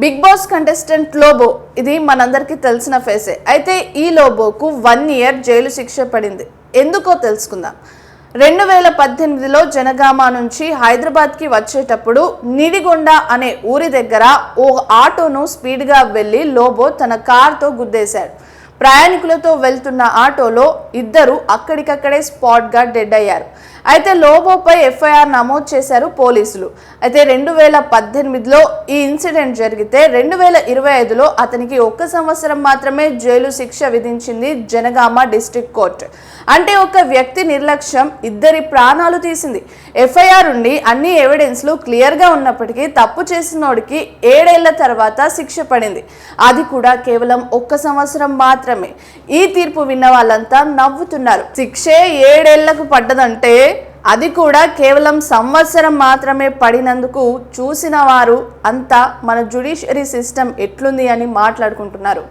Big boss contestant Lobo ఇది మనందరికీ తెలిసిన ఫేసే. అయితే ఈ లోబోకు వన్ ఇయర్ జైలు శిక్ష పడింది. ఎందుకో తెలుసుకుందాం. రెండు వేల పద్దెనిమిదిలో జనగామ నుంచి హైదరాబాద్కి వచ్చేటప్పుడు నిడిగొండ అనే ఊరి దగ్గర ఓ ఆటోను స్పీడ్గా వెళ్ళి లోబో తన కార్తో గుద్దేశాడు. ప్రయాణికులతో వెళ్తున్న ఆటోలో ఇద్దరు అక్కడికక్కడే స్పాట్గా డెడ్ అయ్యారు. అయితే లోబోపై ఎఫ్ఐఆర్ నమోదు చేశారు పోలీసులు. అయితే రెండు వేల పద్దెనిమిదిలో ఈ ఇన్సిడెంట్ జరిగితే రెండు వేల ఇరవై ఐదులో అతనికి ఒక్క సంవత్సరం మాత్రమే జైలు శిక్ష విధించింది జనగామ డిస్టిక్ కోర్టు. అంటే ఒక వ్యక్తి నిర్లక్ష్యం ఇద్దరి ప్రాణాలు తీసింది. ఎఫ్ఐఆర్ ఉండి అన్ని ఎవిడెన్స్లు క్లియర్గా ఉన్నప్పటికీ తప్పు చేసినోడికి ఏడేళ్ళ తర్వాత శిక్ష పడింది. అది కూడా కేవలం ఒక్క సంవత్సరం మాత్రమే. ఈ తీర్పు విన్న వాళ్ళంతా నవ్వుతున్నారు. శిక్షే ఏడేళ్ళకు పడ్డదంటే అది కూడా కేవలం సంవత్సరం మాత్రమే పడినందుకు చూసిన వారు అంతా మన జుడిషియరీ సిస్టమ్ ఎట్లుంది అని మాట్లాడుకుంటున్నారు.